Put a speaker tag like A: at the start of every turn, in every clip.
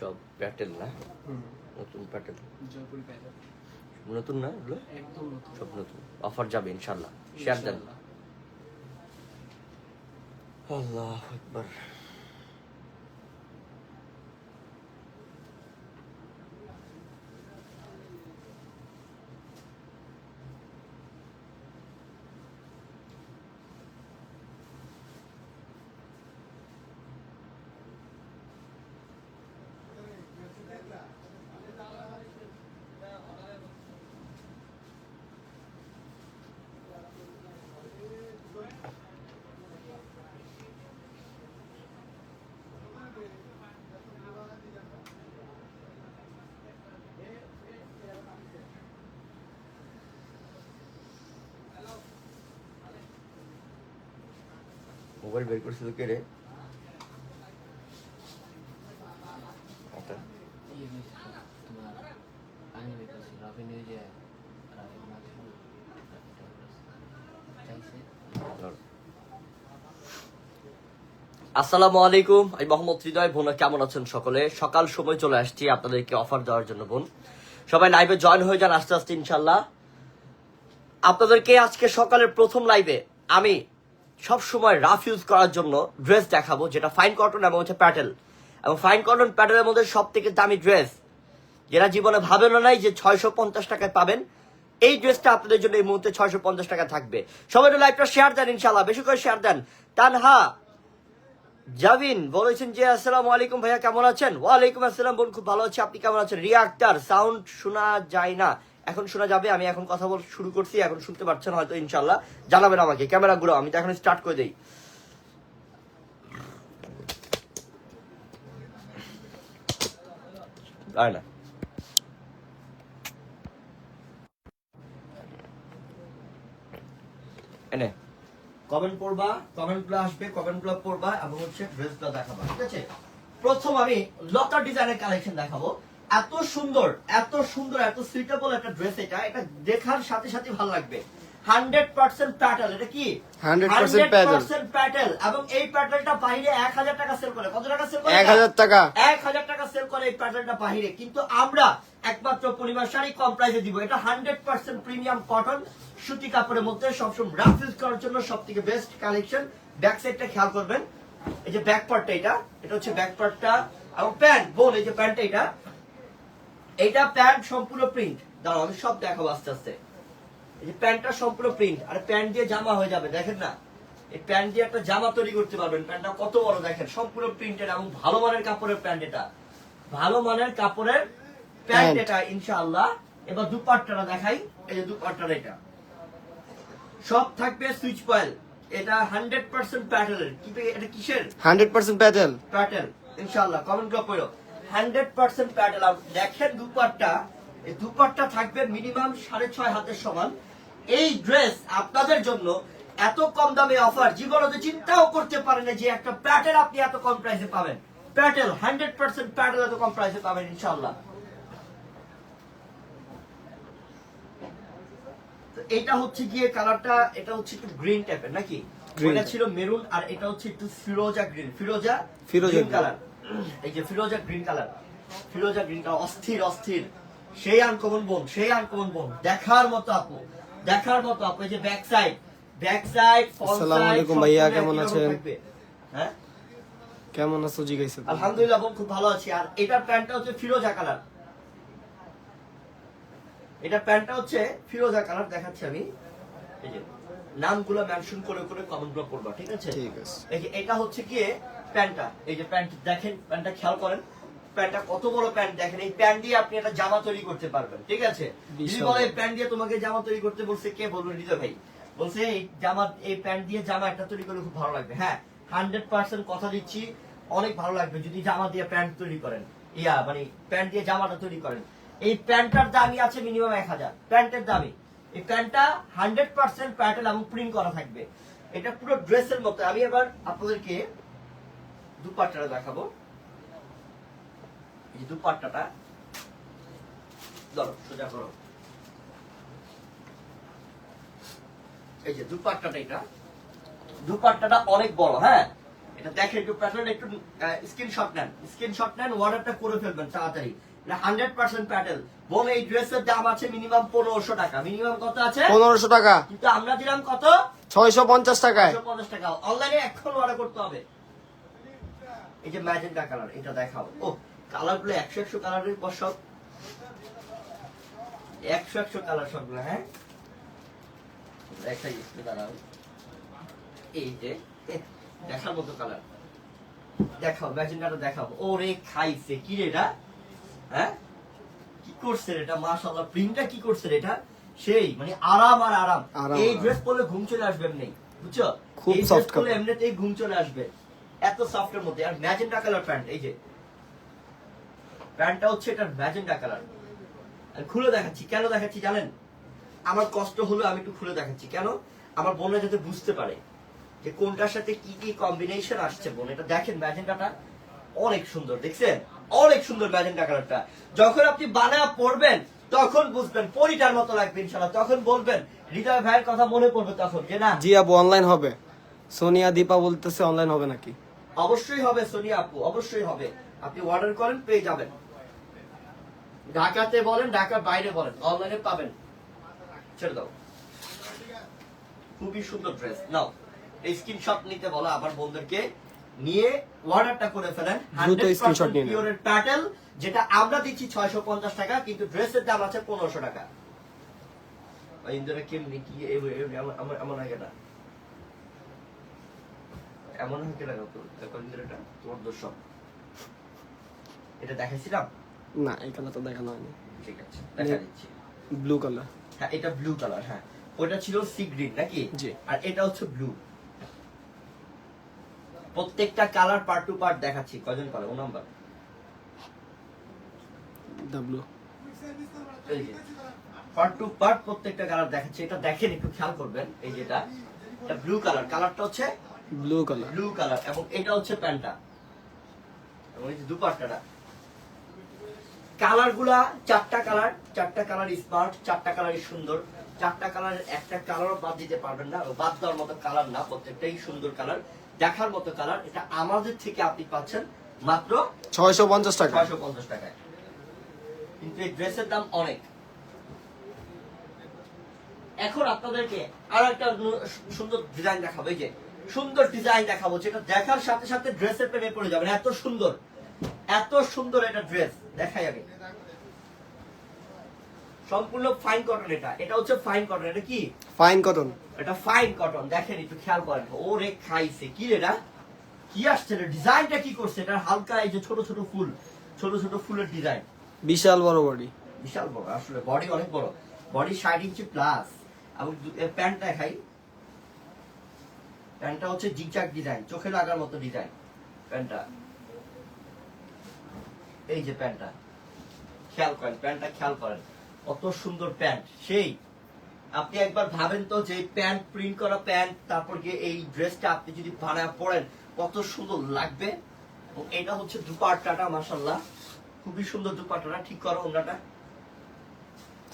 A: সব প্যাটেল না? নতুন প্যাটেল? নতুন না এগুলো? সব নতুন। অফার যাবে ইনশাল্লাহ শেয়ার দেন। আল্লাহ একবার মোবাইল বের করছিল কে রে। আসসালামু আলাইকুম, আমি মোহাম্মদ হৃদয় বোন, কেমন আছেন সকলে? সকাল সময় চলে আসছি আপনাদেরকে অফার দেওয়ার জন্য বোন। সবাই লাইভে জয়েন হয়ে যান আস্তে আস্তে ইনশাল্লাহ আপনাদেরকে আজকে সকালের প্রথম লাইভে আমি সব সময় রাফ ইউজ করার জন্য ড্রেস দেখাবো, যেটা ফাইন কটন এবং হচ্ছে প্যাটেল। এবং ফাইন কটন প্যাটেলের মধ্যে সব থেকে দামি ড্রেস, যেটা জীবনে ভাবেনও নাই যে ছয়শো পঞ্চাশ টাকায় পাবেন, এই ড্রেসটা আপনাদের জন্য এই মুহূর্তে ছয়শো পঞ্চাশ টাকা থাকবে। সবাই একটু লাইভটা শেয়ার দেন ইনশাল্লাহ বেশি করে শেয়ার দেন। তানহা জাবিন বলেছেন যে, আসসালামু আলাইকুম ভাইয়া, কেমন আছেন? ওয়ালাইকুম আসসালাম বোন, খুব ভালো আছে। আপনি কেমন আছেন? রিয়া আক্তার সাউন্ড শোনা যায় না। এখন শোনা যাবে, আমি এখন কথা বল শুরু করছি, এখন শুনতে পারছেন হয়তো ইনশাল্লাহ জানাবেন আমাকে, ক্যামেরা গুলো আমি তো এখন স্টার্ট করে দেই। না। এনে কমেন্ট পড়বা, কমেন্টগুলো আসবে, কমেন্টগুলো পড়বা এবং হচ্ছে ড্রেসগুলো দেখাবা, ঠিক আছে? প্রথম আমি লতা ডিজাইনের কালেকশন দেখাবো। এত সুন্দর এত সুন্দর এত সুইটেবল একটা ড্রেস এটা। এটা দেখার সাথে সাথে ভালো লাগবে। হান্ড্রেড পার্সেন্ট প্যাটেল এটা কি?
B: 100%
A: প্যাটেল এবং এই প্যাটেলটা বাইরে এক হাজার টাকা সেল করে। কত টাকা সেল করে?
B: এক হাজার টাকা।
A: এক হাজার টাকা সেল করে এই প্যাটার্নটা বাহিরে কিন্তু আমরা একমাত্র পরিবার শাড়ি কম প্রাইসে দিব। এটা হান্ড্রেড পার্সেন্ট প্রিমিয়াম কটন সুতি কাপড়ের মধ্যে সবসময় রাফ ইউজ করার জন্য সব থেকে বেস্ট কালেকশন ব্যাক সাইডটা খেয়াল করবেন। এই যে ব্যাক পার্টটা এটা এটা হচ্ছে ব্যাক পার্টটা এবং প্যান্ট বোন এই যে প্যান্টটা এটা এইটা প্যান্ট সম্পূর্ণ প্রিন্ট দাঁড়াও আমি সব দেখাবো আস্তে আস্তে। এই যে প্যান্টটা সম্পূর্ণ প্রিন্ট আর প্যান্ট দিয়ে জামা হয়ে যাবে দেখেন না? এই প্যান্ট দিয়ে একটা জামা তৈরি করতে পারবেন প্যান্টটা কত বড় দেখেন সম্পূর্ণ প্রিন্টেড এবং ভালো মানের কাপড়ের প্যান্ট এটা। ভালো মানের কাপড়ের প্যান্ট এটা ইনশাআল্লাহ। এবার দুপাট্টাটা দেখাই এই যে দুপাট্টাটা এটা। সব থাকবে সুইচ পয়েল এটা হান্ড্রেড পার্সেন্ট প্যাটেলের কি এটা কিসের?
B: হান্ড্রেড পার্সেন্ট প্যাটেল
A: প্যাটেল ইনশাআল্লাহ কমেন্ট করে পড়ো হান্ড্রেড পার্সেন্ট প্যাটেল আর দেখেন দুপাট্টা এই দুপাট্টা থাকবে মিনিমাম সাড়ে ছয় হাতের সমান। এই ড্রেস আপনাদের জন্য এত কম দামে অফার জীবনে চিন্তাও করতে পারেন না যে একটা প্যাটেল আপনি এত কম প্রাইসে পাবেন। প্যাটেল হান্ড্রেড পার্সেন্ট প্যাটেল এত কম প্রাইসে পাবেন ইনশাআল্লাহ। তো এটা হচ্ছে গিয়ে কালারটা এটা হচ্ছে একটু গ্রিন টাইপের নাকি?
B: type।
A: ছিল মেরুন আর এটা হচ্ছে একটু ফিরোজা গ্রিন ফিরোজা
B: ফিরোজা
A: কালার। এই যে ফিরোজা গ্রিন কালার ফিরোজা গ্রিন কালার অস্থির অস্থির। সেই আনকমন বোন সেই আনকমন বোন দেখার মতো আপু দেখার মতো আপু এই যে ব্যাক সাইড ব্যাক সাইড
B: আসসালামু আলাইকুম ভাইয়া, কেমন আছেন?
A: হ্যাঁ?
B: কেমন আছো জিজ্ঞাসা।
A: আলহামদুলিল্লাহ বোন খুব ভালো আছি। আর এটার প্যান্টটা হচ্ছে ফিরোজা কালার এটা প্যান্টটা হচ্ছে ফিরোজা কালার দেখাচ্ছি আমি। এই যে নামগুলো মেনশন করে করে কমেন্টগুলো করবা ঠিক আছে?
B: ঠিক আছে।
A: এটা হচ্ছে গিয়ে প্যান্টটা এই যে প্যান্ট দেখেন প্যান্টটা খেয়াল করেন প্যান্টটা কত বড় প্যান্ট দেখেন এই প্যান্ট দিয়ে আপনি একটা জামা তৈরি করতে পারবেন ঠিক আছে? যদি বলে এই প্যান্ট দিয়ে তোমাকে জামা তৈরি করতে বলছে কে বলবেন হৃদয় ভাই। বলছে এই জামা এই প্যান্ট দিয়ে জামা একটা তৈরি করলে খুব ভালো লাগবে। হ্যাঁ হান্ড্রেড পার্সেন্ট কথা দিচ্ছি অনেক ভালো লাগবে যদি জামা দিয়ে প্যান্ট তৈরি করেন। ইয়া মানে প্যান্ট দিয়ে জামাটা তৈরি করেন। এই প্যান্টটার দামই আছে মিনিমাম এক হাজার। প্যান্টের দামই। প্যান্টটা হান্ড্রেড পার্সেন্ট প্যাটেল এবং প্রিন্ট করা থাকবে। এটা পুরো ড্রেসের মতো। আমি এবার আপনাদেরকে দুপাট্টাটা দেখাবো। এই দুপাট্টাটা, ধরো, সোজা করো। এই যে দুপাট্টাটা এটা। দুপাট্টাটা অনেক বড় হ্যাঁ? এটা দেখেন একটু প্যাটার্ন একটু স্ক্রিনশট নেন। স্ক্রিনশট নেন অর্ডারটা করে ফেলবেন তাড়াতাড়ি। হান্ড্রেড পার্সেন্ট প্যাটেল বোন এই ড্রেসের দাম আছে মিনিমাম পনেরোশো টাকা। মিনিমাম কত আছে?
B: পনেরোশো টাকা।
A: কিন্তু আমরা দিলাম কত?
B: ছয়শো পঞ্চাশ টাকায়।
A: পঞ্চাশ টাকা। অনলাইনে এখন অর্ডার করতে হবে। এই যে ম্যাজেন্টা কালার এটা দেখাও। ও কালারগুলো একশো একশো কালারের পর সব। একশো একশো কালার সবগুলো হ্যাঁ? একটু দাঁড়াও। এই যে এ, দেখার মতো কালার। দেখাও ম্যাজেন্টাটা দেখাও। ওরে খাইছে। কি রে এটা? হ্যাঁ? কি করছে এটা? মাশাআল্লাহ প্রিন্টটা কি করছে এটা? সেই মানে আরাম আর আরাম। এই ড্রেস পরলে ঘুম চলে আসবে নেই বুঝছ?
B: খুব soft কাপড়।
A: এমনিতেই ঘুম চলে আসবে। এত সফটের মধ্যে। আর ম্যাজেন্টা কালার প্যান্ট এই যে। প্যান্টটা হচ্ছে এটা ম্যাজেন্টা কালার আমি খুলে দেখাচ্ছি। কেন দেখাচ্ছি জানেন? আমার কষ্ট হলো আমি একটু খুলে দেখাচ্ছি। কেন? আমার বোনরা যাতে বুঝতে পারে যে কোনটার সাথে কি কি কম্বিনেশন আসছে বোন। এটা দেখেন ম্যাজেন্টাটা অনেক সুন্দর দেখছেন? অনেক সুন্দর ম্যাজেন্টা কালারটা। যখন আপনি বানা পড়বেন তখন বুঝবেন পরিটার মতো লাগবে ইনশাল্লাহ তখন বলবেন হৃদয় ভাইয়ের কথা মনে পড়বে তখন যে না।
B: জি আপু অনলাইন হবে। সোনিয়া দীপা বলতেছে অনলাইন হবে নাকি?
A: অবশ্যই হবে সোনিয়া আপু অবশ্যই হবে। আপনি অর্ডার করেন পেয়ে যাবেন। ঢাকাতে বলেন ঢাকার বাইরে বলেন অনলাইনে পাবেন। ছেড়ে দাও। খুবই সুন্দর ড্রেস নাও এই স্ক্রিনশট নিতে বলো আবার বন্ধুদেরকে নিয়ে অর্ডারটা করে ফেলেন। পিওরের প্যাটেল যেটা আমরা দিচ্ছি ছয়শো পঞ্চাশ টাকা কিন্তু ড্রেসের দাম আছে পনেরোশো টাকা। ইন্দুরা কেমনি কি এমন- হয় তো দেখো ইন্দুরাটা তোমার দোষ এটা দেখাইছিলাম?
B: না এই কালার তো দেখানো হয়নি।
A: ঠিক আছে দেখা দিচ্ছি।
B: ব্লু কালার
A: হ্যাঁ এটা ব্লু কালার হ্যাঁ। ওটা ছিল সি গ্রিন নাকি?
B: জি।
A: আর এটা হচ্ছে ব্লু প্রত্যেকটা কালার পার্ট টু পার্ট দেখাচ্ছি। কয়জন পারে ও number
B: W
A: part two part প্রত্যেকটা কালার দেখাচ্ছি। এটা দেখেন একটু খেয়াল করবেন এই যেটা এটা। ব্লু কালার কালারটা হচ্ছে
B: ব্লু কালার
A: ব্লু কালার এবং এটা হচ্ছে প্যান্টটা। এবং এই যে দুপাট্টাটা। কালারগুলা চারটা কালার চারটা কালার স্মার্ট চারটা কালারই সুন্দর। চারটা কালার একটা কালারও বাদ দিতে পারবেন না বাদ দেওয়ার মতো কালার না প্রত্যেকটাই সুন্দর কালার দেখার মতো কালার এটা আমাদের থেকে আপনি পাচ্ছেন মাত্র
B: ছয়শো পঞ্চাশ টাকা।
A: ছয়শো পঞ্চাশ টাকায়। কিন্তু এই ড্রেসের দাম অনেক। এখন আপনাদেরকে আর একটা সুন্দর ডিজাইন দেখাবো। এই যে সুন্দর ডিজাইন দেখাবো যেটা দেখার সাথে সাথে ড্রেসের প্রেমে পড়ে যাবেন। এত সুন্দর এত সুন্দর এটা ড্রেস দেখাই আগে। সম্পূর্ণ ফাইন কটন এটা। এটা হচ্ছে ফাইন কটন এটা কি?
B: ফাইন কটন
A: এটা ফাইন কটন দেখেন একটু খেয়াল করেন। ওরে খাইছে। কি রে এটা? কি আসছে রে ডিজাইনটা কি করছে? এটা হালকা এই যে ছোট ছোট ফুল ছোট ছোট ফুলের ডিজাইন।
B: বিশাল বড় বডি
A: বিশাল বড় আসলে বডি অনেক বড়। বডি ষাট ইঞ্চি প্লাস এবং এ প্যান্ট দেখাই। প্যান্টটা হচ্ছে জিগজাগ ডিজাইন চোখে লাগার মতো ডিজাইন প্যান্টটা এই যে প্যান্টটা খেয়াল করেন প্যান্টটা খেয়াল করেন। কত সুন্দর প্যান্ট। সেই আপনি একবার ভাবেন তো যে প্যান্ট প্রিন্ট করা প্যান্ট তারপর গিয়ে এই ড্রেসটা আপনি যদি বানায় পড়েন কত সুন্দর লাগবে? এবং এটা হচ্ছে দুপাট্টাটা মাসাল্লাহ খুবই সুন্দর দুপাট্টাটা ঠিক করো ওনাটা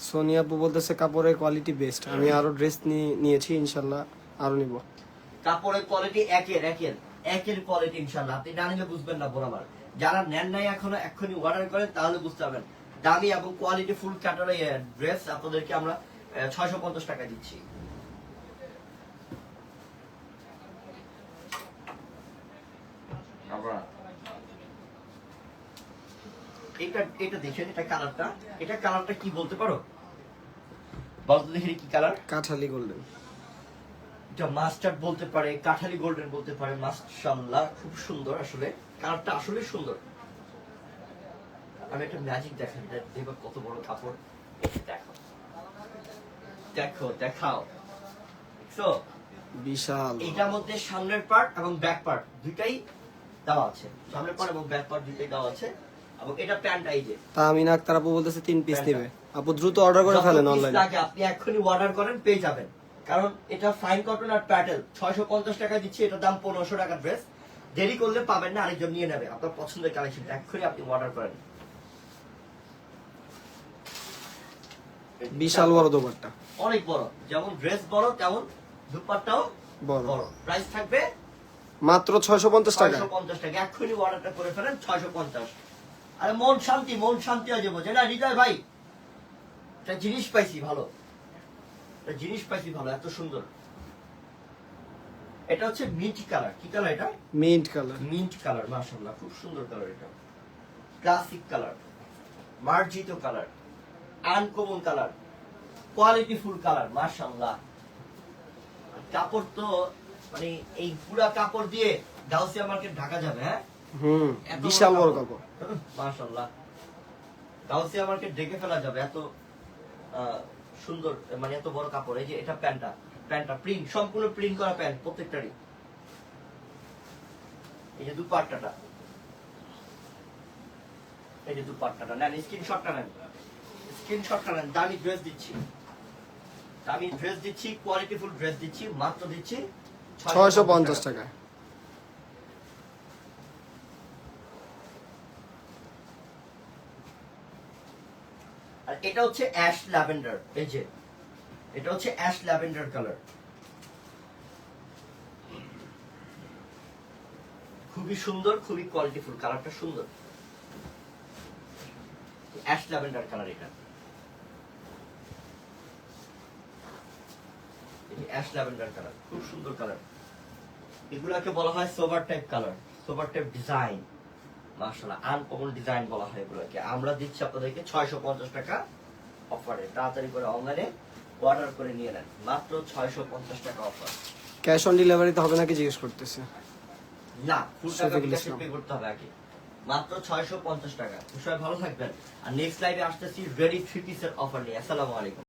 B: সোনিয়া আপু বলতেছে কাপড়ের কোয়ালিটি বেস্ট আমি আরও ড্রেস নিয়েছি ইনশাল্লাহ আরও নিব।
A: কাপড়ের কোয়ালিটি একের একের। একের কোয়ালিটি ইনশাল্লাহ আপনি না নিলে বুঝবেন না বরাবর যারা নেন নাই এখনও এক্ষুনি অর্ডার করেন তাহলে বুঝতে পারবেন। দামি এবং কোয়ালিটি ফুল কাটার ড্রেস আপনাদেরকে আমরা ছয়শো পঞ্চাশ টাকা দিচ্ছি। এটা এটা দেখেন এটা কালারটা এটা কালারটা কি বলতে পারো? বলতে দেখি কি কালার
B: কাঠালি গোল্ডেন
A: এটা মাস্টার্ড বলতে পারে কাঠালি গোল্ডেন বলতে পারে মাশাআল্লাহ খুব সুন্দর আসলে। কালারটা আসলে সুন্দর। আমি একটা ম্যাজিক দেখাই দেখ- দেখবা কত বড় কাপড়। দেখো। দেখো দেখাও। দেখছ?
B: বিশাল।
A: এটার মধ্যে সামনের পার্ট এবং ব্যাক পার্ট দুইটাই দেওয়া আছে। সামনের পার্ট এবং ব্যাক পার্ট দুইটাই দেওয়া আছে। এবং এটা প্যান্ট এই যে।
B: তা আমি না আক্তার আপু বলতেছে তিন পিস নিবে। আপু দ্রুত অর্ডার করে ফেলেন অনলাইনে
A: আপনি এক্ষুনি অর্ডার করেন পেয়ে যাবেন। কারণ এটা ফাইন কটন আর প্যাটেল ছয়শো পঞ্চাশ টাকা দিচ্ছি এটার দাম পনেরোশো টাকা ড্রেস দেরি করলে পাবেন না আরেকজন নিয়ে নেবে। আপনার পছন্দের কালেকশন এক্ষুনি আপনি অর্ডার করেন।
B: বিশাল বড় দোপাট্টা।
A: অনেক বড়। যেমন ড্রেস বড় তেমন দুপাট্টাও
B: বড়।
A: বড়। প্রাইস থাকবে
B: মাত্র ছয়শো পঞ্চাশ টাকা।
A: ছয়শো পঞ্চাশ টাকা। এক্ষুনি অর্ডারটা করে ফেলেন ছয়শো পঞ্চাশ। আরে মন শান্তি মন শান্তি হয়ে যাব। যেটা হৃদয় ভাই একটা জিনিস পাইছি ভালো। একটা জিনিস পাইছি ভালো এত সুন্দর। এটা হচ্ছে মিন্ট কালার কি কালার এটা?
B: মিন্ট কালার
A: মিন্ট কালার মাশাআল্লাহ খুব সুন্দর কালার এটা। ক্লাসিক কালার মার্জিত colour uncommon colour qualityful colour মাশাআল্লাহ। কাপড় তো মানে এই পুরা কাপড় দিয়ে গাউসিয়া মার্কেট ঢাকা যাবে হ্যাঁ?
B: হুম বিশাল বড় কাপড়।
A: মাশাআল্লাহ। গাউসিয়া মার্কেট ডেকে ফেলা যাবে এত সুন্দর মানে এত বড় কাপড়। এই যে এটা প্যান্টটা প্যান্টটা প্রিন্ট সম্পূর্ণ প্রিন্ট করা প্যান্ট প্রত্যেকটারই। এই যে দুপাট্টাটা। এই যে দুপাট্টাটা নেন স্ক্রিনশটটা নেন। স্ক্রিনশটটা নেন দামি ড্রেস দিচ্ছি। দামি ড্রেস দিচ্ছি কোয়ালিটিফুল ড্রেস দিচ্ছি মাত্র দিচ্ছি
B: ছয়শো পঞ্চাশ টাকা।
A: আর এটা হচ্ছে অ্যাশ ল্যাভেন্ডার এই যে। এটা হচ্ছে অ্যাশ ল্যাভেন্ডার কালার খুবই সুন্দর খুবই কোয়ালিটিফুল কালারটা সুন্দর। অ্যাশ ল্যাভেন্ডার কালার এটা। অ্যাশ ল্যাভেন্ডার কালার খুব সুন্দর কালার এগুলাকে বলা হয় sober type colour sober type design মার্শাল্লাহ আনকমন ডিজাইন বলা হয় এগুলোকে। আমরা দিচ্ছি আপনাদেরকে ছয়শো পঞ্চাশ টাকা অফারে তাড়াতাড়ি করে অনলাইনে অর্ডার করে নিয়ে নেন। মাত্র ছয়শো পঞ্চাশ টাকা অফার
B: ক্যাশ অন ডেলিভারিতে হবে নাকি জিজ্ঞেস করতেছে?
A: না ফুল টাকা
B: ইসলাম।
A: পে করতে হবে আগে। মাত্র ছয়শো পঞ্চাশ টাকা। সবাই ভালো থাকবেন। আর নেক্সট লাইভে আসতেছি রেডি থ্রি পিসের অফার নিয়ে। আসসালামু আলাইকুম।